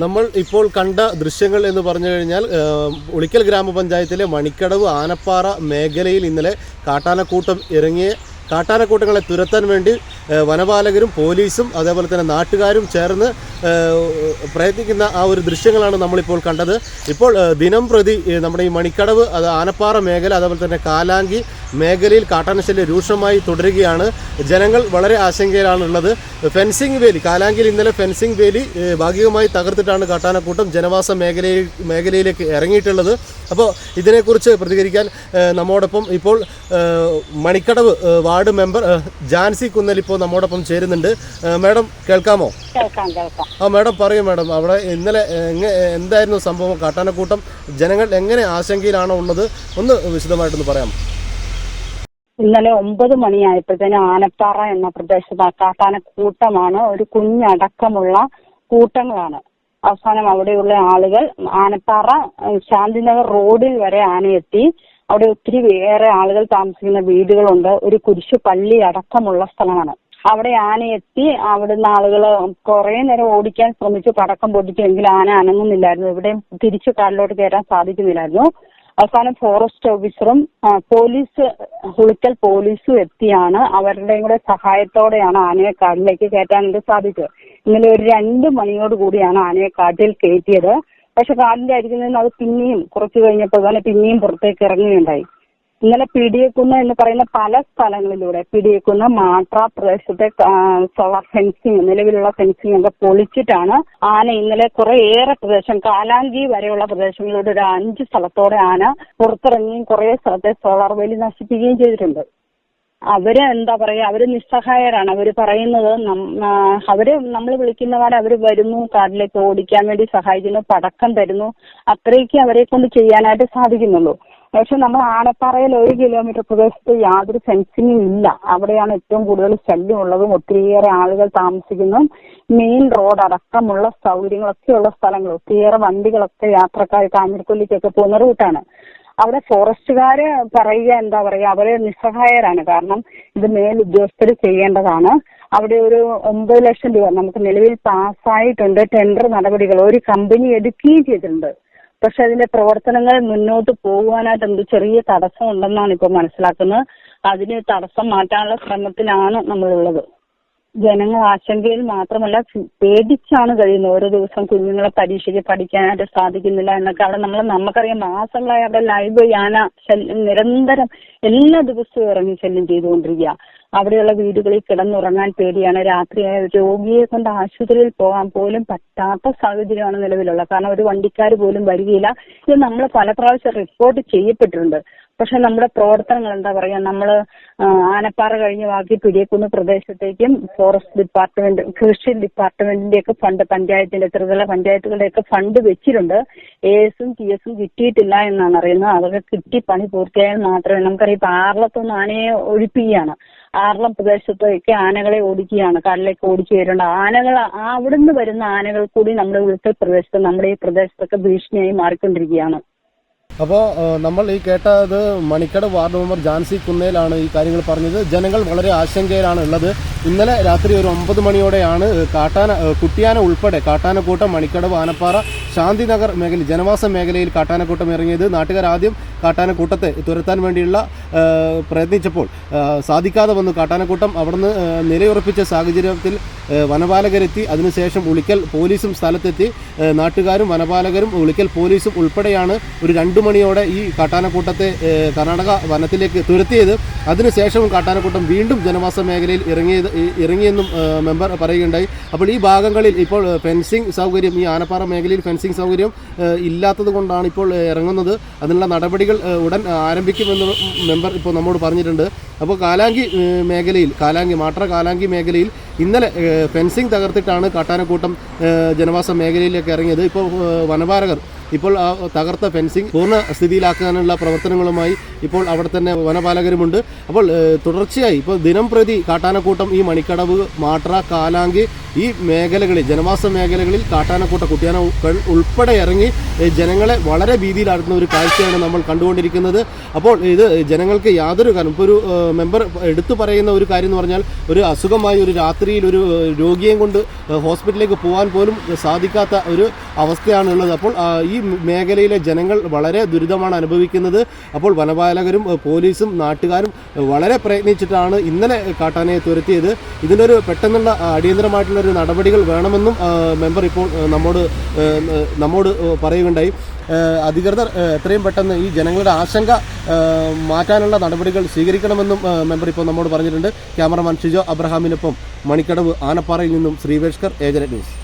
നമ്മൾ ഇപ്പോൾ കണ്ട ദൃശ്യങ്ങൾ എന്ന് പറഞ്ഞു കഴിഞ്ഞാൽ ഉളിക്കൽ ഗ്രാമപഞ്ചായത്തിലെ മണിക്കടവ് ആനപ്പാറ മേഖലയിൽ ഇന്നലെ കാട്ടാനക്കൂട്ടം ഇറങ്ങിയ കാട്ടാനക്കൂട്ടങ്ങളെ തുരത്താൻ വേണ്ടി വനപാലകരും പോലീസും അതേപോലെ തന്നെ നാട്ടുകാരും ചേർന്ന് പ്രയത്നിക്കുന്ന ആ ഒരു ദൃശ്യങ്ങളാണ് നമ്മളിപ്പോൾ കണ്ടത്. ഇപ്പോൾ ദിനം പ്രതി നമ്മുടെ ഈ മണിക്കടവ് അത് ആനപ്പാറ മേഖല അതേപോലെ തന്നെ കാലാങ്കി മേഖലയിൽ കാട്ടാനശല്യം രൂക്ഷമായി തുടരുകയാണ്. ജനങ്ങൾ വളരെ ആശങ്കയിലാണുള്ളത്. ഫെൻസിംഗ് വേലി കാലാങ്കിൽ ഇന്നലെ ഫെൻസിംഗ് വേലി ഭാഗികമായി തകർത്തിട്ടാണ് കാട്ടാനക്കൂട്ടം ജനവാസ മേഖലയിൽ മേഖലയിലേക്ക് ഇറങ്ങിയിട്ടുള്ളത്. അപ്പോൾ ഇതിനെക്കുറിച്ച് പ്രതികരിക്കാൻ നമ്മോടൊപ്പം ഇപ്പോൾ മണിക്കടവ് വാർഡ് മെമ്പർ ജാൻസി കുന്നൽ ഇപ്പോൾ നമ്മോടൊപ്പം ചേരുന്നുണ്ട്. മേഡം കേൾക്കാമോ? കേൾക്കാം കേൾക്കാം. ആ മാഡം പറയൂ മാഡം. അവിടെ ഇന്നലെ എന്തായിരുന്നു സംഭവം? കാട്ടാനക്കൂട്ടം ജനങ്ങൾ എങ്ങനെ ആശങ്കയിലാണോ ഉള്ളത്? ഒന്ന് വിശദമായിട്ടൊന്ന് പറയാം ഇന്നലെ ഒമ്പത് മണിയായപ്പോഴത്തേന് ആനപ്പാറ എന്ന പ്രദേശത്ത് കാട്ടാന കൂട്ടമാണ് ഒരു കുഞ്ഞടക്കമുള്ള കൂട്ടങ്ങളാണ്. അവസാനം അവിടെയുള്ള ആളുകൾ ആനപ്പാറ ശാന്തിനഗർ റോഡിൽ വരെ ആനയെത്തി. അവിടെ ഒത്തിരി വേറെ ആളുകൾ താമസിക്കുന്ന വീടുകളുണ്ട്. ഒരു കുരിശു പള്ളി അടക്കമുള്ള സ്ഥലമാണ്. അവിടെ ആനയെത്തി. അവിടുന്ന് ആളുകൾ കുറെ നേരം ഓടിക്കാൻ ശ്രമിച്ചു. പടക്കം പൊട്ടിച്ചു എങ്കിലും ആന അനങ്ങുന്നില്ലായിരുന്നു. എവിടെയും തിരിച്ചു കാലിലോട്ട് കയറാൻ സാധിക്കുന്നില്ലായിരുന്നു. അവസാനം ഫോറസ്റ്റ് ഓഫീസറും പോലീസ് ഹുളിക്കൽ പോലീസും എത്തിയാണ്. അവരുടെയും കൂടെ സഹായത്തോടെയാണ് ആനയെ കാട്ടിലേക്ക് കയറ്റാനായിട്ട് സാധിച്ചത്. ഇന്നലെ ഒരു രണ്ട് മണിയോട് കൂടിയാണ് ആനയെ കാട്ടിൽ കയറ്റിയത്. പക്ഷെ നിന്ന് അത് പിന്നെയും കുറച്ച് കഴിഞ്ഞപ്പോൾ തന്നെ പിന്നെയും പുറത്തേക്ക് ഇറങ്ങുകയുണ്ടായി. ഇന്നലെ പിടിയേക്കുന്ന എന്ന് പറയുന്ന പല സ്ഥലങ്ങളിലൂടെ പിടിയേക്കുന്ന മാട്ര പ്രദേശത്തെ സോളാർ ഫെൻസിങ് നിലവിലുള്ള ഫെൻസിങ് ഒക്കെ പൊളിച്ചിട്ടാണ് ആന ഇന്നലെ കുറെ ഏറെ പ്രദേശം കാലാങ്കി വരെയുള്ള പ്രദേശങ്ങളിലൂടെ ഒരു അഞ്ച് സ്ഥലത്തോടെ ആന പുറത്തിറങ്ങിയും കുറെ സ്ഥലത്തെ സോളാർ വേലി നശിപ്പിക്കുകയും ചെയ്തിട്ടുണ്ട്. അവർ എന്താ പറയാ അവർ നിസ്സഹായരാണ്. അവർ പറയുന്നത് അവർ നമ്മൾ വിളിക്കുന്നവരെ അവർ വരുന്നു കാട്ടിലേക്ക് ഓടിക്കാൻ വേണ്ടി സഹായിക്കുന്നു പടക്കം തരുന്നു അത്രയൊക്കെ അവരെ കൊണ്ട് ചെയ്യാനായിട്ട് സാധിക്കുന്നുള്ളൂ. പക്ഷെ നമ്മൾ ആനപ്പാറയിൽ ഒരു കിലോമീറ്റർ പ്രദേശത്ത് യാതൊരു ഫെൻസിങ്ങും ഇല്ല. അവിടെയാണ് ഏറ്റവും കൂടുതൽ ശല്യമുള്ളതും ഒത്തിരിയേറെ ആളുകൾ താമസിക്കുന്നതും മെയിൻ റോഡ് അടക്കമുള്ള സൗകര്യങ്ങളൊക്കെ ഉള്ള സ്ഥലങ്ങൾ ഒത്തിരിയേറെ വണ്ടികളൊക്കെ യാത്രക്കാർ കാഞ്ഞിരക്കൊല്ലിക്കൊക്കെ പോകുന്ന റൂട്ടാണ് അവിടെ ഫോറസ്റ്റുകാര് പറയുക എന്താ പറയുക അവർ നിസ്സഹായരാണ്. കാരണം ഇത് മേലുദ്യോഗസ്ഥർ ചെയ്യേണ്ടതാണ്. അവിടെ ഒരു ഒമ്പത് ലക്ഷം രൂപ നമുക്ക് നിലവിൽ പാസ്സായിട്ടുണ്ട് ടെൻഡർ നടപടികൾ. ഒരു കമ്പനി എടുക്കുകയും ചെയ്തിട്ടുണ്ട്. പക്ഷെ അതിന്റെ പ്രവർത്തനങ്ങൾ മുന്നോട്ട് പോകുവാനായിട്ട് എന്ത് ചെറിയ തടസ്സം ഉണ്ടെന്നാണ് ഇപ്പൊ മനസ്സിലാക്കുന്നത്. അതിന് തടസ്സം മാറ്റാനുള്ള ശ്രമത്തിലാണ് നമ്മളുള്ളത്. ജനങ്ങൾ ആശങ്കയിൽ മാത്രമല്ല പേടിച്ചാണ് കഴിയുന്നത്. ഓരോ ദിവസം കുഞ്ഞുങ്ങളെ പരീക്ഷയ്ക്ക് പഠിക്കാനായിട്ട് സാധിക്കുന്നില്ല എന്നൊക്കെ അവിടെ നമ്മൾ നമുക്കറിയാം മാസങ്ങളായി അവിടെ ലൈവ് യാന നിരന്തരം എല്ലാ ദിവസവും ഇറങ്ങി ശല്യം ചെയ്തുകൊണ്ടിരിക്കുക. അവിടെയുള്ള വീടുകളിൽ കിടന്നുറങ്ങാൻ പേടിയാണ്. രാത്രിയായ രോഗിയെ കൊണ്ട് ആശുപത്രിയിൽ പോകാൻ പോലും പറ്റാത്ത സാഹചര്യമാണ് നിലവിലുള്ളത്. കാരണം ഒരു വണ്ടിക്കാർ പോലും വരികയില്ല. ഇത് നമ്മൾ പല പ്രാവശ്യം റിപ്പോർട്ട് ചെയ്യപ്പെട്ടിട്ടുണ്ട്. പക്ഷെ നമ്മുടെ പ്രവർത്തനങ്ങൾ എന്താ പറയാ നമ്മൾ ആനപ്പാറ കഴിഞ്ഞ് ബാക്കി പിടിയക്കുന്ന് പ്രദേശത്തേക്കും ഫോറസ്റ്റ് ഡിപ്പാർട്ട്മെന്റ് കൃഷി ഡിപ്പാർട്ട്മെന്റിന്റെ ഒക്കെ ഫണ്ട് പഞ്ചായത്തിന്റെ ത്രിതല പഞ്ചായത്തുകളുടെ ഒക്കെ ഫണ്ട് വെച്ചിട്ടുണ്ട് എസും ടി എസും കിട്ടിയിട്ടില്ല എന്നാണ് അറിയുന്നത്. അതൊക്കെ കിട്ടി പണി പൂർത്തിയായാൽ മാത്രമേ നമുക്കറിയാം. ഇപ്പൊ ആറളത്തൊന്ന് ആനയെ ഒഴിപ്പിക്കുകയാണ്. ആറളം പ്രദേശത്തൊക്കെ ആനകളെ ഓടിക്കുകയാണ്. കടലേക്ക് ഓടിച്ചു വരുന്നുണ്ട്. ആനകൾ അവിടുന്ന് വരുന്ന ആനകൾ കൂടി നമ്മുടെ ഉൾക്കൽ പ്രദേശത്ത് നമ്മുടെ ഈ പ്രദേശത്തൊക്കെ ഭീഷണിയായി മാറിക്കൊണ്ടിരിക്കുകയാണ്. അപ്പോൾ നമ്മൾ ഈ കേട്ടത് മണിക്കട വാർഡ് മെമ്പർ ജാൻസി കുന്നേലാണ് ഈ കാര്യങ്ങൾ പറഞ്ഞത്. ജനങ്ങൾ വളരെ ആശങ്കയിലാണ് ഉള്ളത് ഇന്നലെ രാത്രി ഒരു ഒമ്പത് മണിയോടെയാണ് കാട്ടാന കുട്ടിയാന ഉൾപ്പെടെ കാട്ടാനക്കൂട്ടം മണിക്കടവ് ആനപ്പാറ ശാന്തിനഗർ മേഖല ജനവാസ മേഖലയിൽ കാട്ടാനക്കൂട്ടം ഇറങ്ങിയത്. നാട്ടുകാർ ആദ്യം കാട്ടാനക്കൂട്ടത്തെ തുരത്താൻ വേണ്ടിയുള്ള പ്രയത്നിച്ചപ്പോൾ സാധിക്കാതെ വന്നു കാട്ടാനക്കൂട്ടം അവിടുന്ന് നിലയുറപ്പിച്ച സാഹചര്യത്തിൽ വനപാലകരെത്തി. അതിനുശേഷം ഉളിക്കൽ പോലീസും സ്ഥലത്തെത്തി. നാട്ടുകാരും വനപാലകരും ഉളിക്കൽ പോലീസും ഉൾപ്പെടെയാണ് ഒരു രണ്ടു മണിയോടെ ഈ കാട്ടാനക്കൂട്ടത്തെ കർണാടക വനത്തിലേക്ക് തുരത്തിയത്. അതിനുശേഷവും കാട്ടാനക്കൂട്ടം വീണ്ടും ജനവാസ മേഖലയിൽ ഇറങ്ങിയത് ഇറങ്ങിയെന്നും മെമ്പർ പറയുകയുണ്ടായി. അപ്പോൾ ഈ ഭാഗങ്ങളിൽ ഇപ്പോൾ ഫെൻസിങ് സൗകര്യം ഈ ആനപ്പാറ മേഖലയിൽ ഫെൻസിംഗ് സൗകര്യം ഇല്ലാത്തത് കൊണ്ടാണ് ഇപ്പോൾ ഇറങ്ങുന്നത്. അതിനുള്ള നടപടികൾ ഉടൻ ആരംഭിക്കുമെന്ന് മെമ്പർ ഇപ്പോൾ നമ്മോട് പറഞ്ഞിട്ടുണ്ട്. അപ്പോൾ കാലാങ്കി മേഖലയിൽ കാലാങ്കി മാട്ര കാലാങ്കി മേഖലയിൽ ഇന്നലെ ഏഹ്, ഫെൻസിംഗ് തകർത്തിട്ടാണ് കാട്ടാനക്കൂട്ടം ജനവാസ മേഖലയിലേക്ക് ഇറങ്ങിയത്. ഇപ്പോൾ വനപാലകർ ഇപ്പോൾ ആ തകർത്ത ഫെൻസിംഗ് പൂർണ സ്ഥിതിയിലാക്കാനുള്ള പ്രവർത്തനങ്ങളുമായി ഇപ്പോൾ അവിടെ തന്നെ വനപാലകരുമുണ്ട്. അപ്പോൾ തുടർച്ചയായി ഇപ്പോൾ ദിനം പ്രതി കാട്ടാനക്കൂട്ടം ഈ മണിക്കടവ് മാട്ര കാലാങ്കി ഈ മേഖലകളിൽ ജനവാസ മേഖലകളിൽ കാട്ടാനക്കൂട്ട കുട്ടിയാനകൾ ഉൾപ്പെടെ ഇറങ്ങി ജനങ്ങളെ വളരെ ഭീതിയിലാടുന്ന ഒരു കാഴ്ചയാണ് നമ്മൾ കണ്ടുകൊണ്ടിരിക്കുന്നത്. അപ്പോൾ ഇത് ജനങ്ങൾക്ക് യാതൊരു കാരണം ഇപ്പോൾ ഒരു മെമ്പർ എടുത്തു പറയുന്ന ഒരു കാര്യം എന്ന് പറഞ്ഞാൽ ഒരു അസുഖമായി ഒരു രാത്രിയിൽ ഒരു രോഗിയെയും കൊണ്ട് ഹോസ്പിറ്റലിലേക്ക് പോകാൻ പോലും സാധിക്കാത്ത ഒരു അവസ്ഥയാണുള്ളത്. അപ്പോൾ ഈ മേഖലയിലെ ജനങ്ങൾ വളരെ ദുരിതമാണ് അനുഭവിക്കുന്നത്. അപ്പോൾ വനപാലകരും പോലീസും നാട്ടുകാരും വളരെ പ്രയത്നിച്ചിട്ടാണ് ഇന്നലെ കാട്ടാനയെ തുരത്തിയത്. ഇതിനൊരു പെട്ടെന്നുള്ള അടിയന്തരമായിട്ടുള്ള ഒരു നടപടികൾ വേണമെന്നും മെമ്പർ ഇപ്പോൾ നമ്മോട് നമ്മോട് പറയുകയുണ്ടായി. അധികൃതർ എത്രയും പെട്ടെന്ന് ഈ ജനങ്ങളുടെ ആശങ്ക മാറ്റാനുള്ള നടപടികൾ സ്വീകരിക്കണമെന്നും മെമ്പർ ഇപ്പോൾ നമ്മോട് പറഞ്ഞിട്ടുണ്ട്. ക്യാമറമാൻ ഷിജോ അബ്രഹാമിനൊപ്പം മണിക്കടവ് ആനപ്പാറയിൽ നിന്നും ശ്രീവേഷ്കർ ഏജന ന്യൂസ്.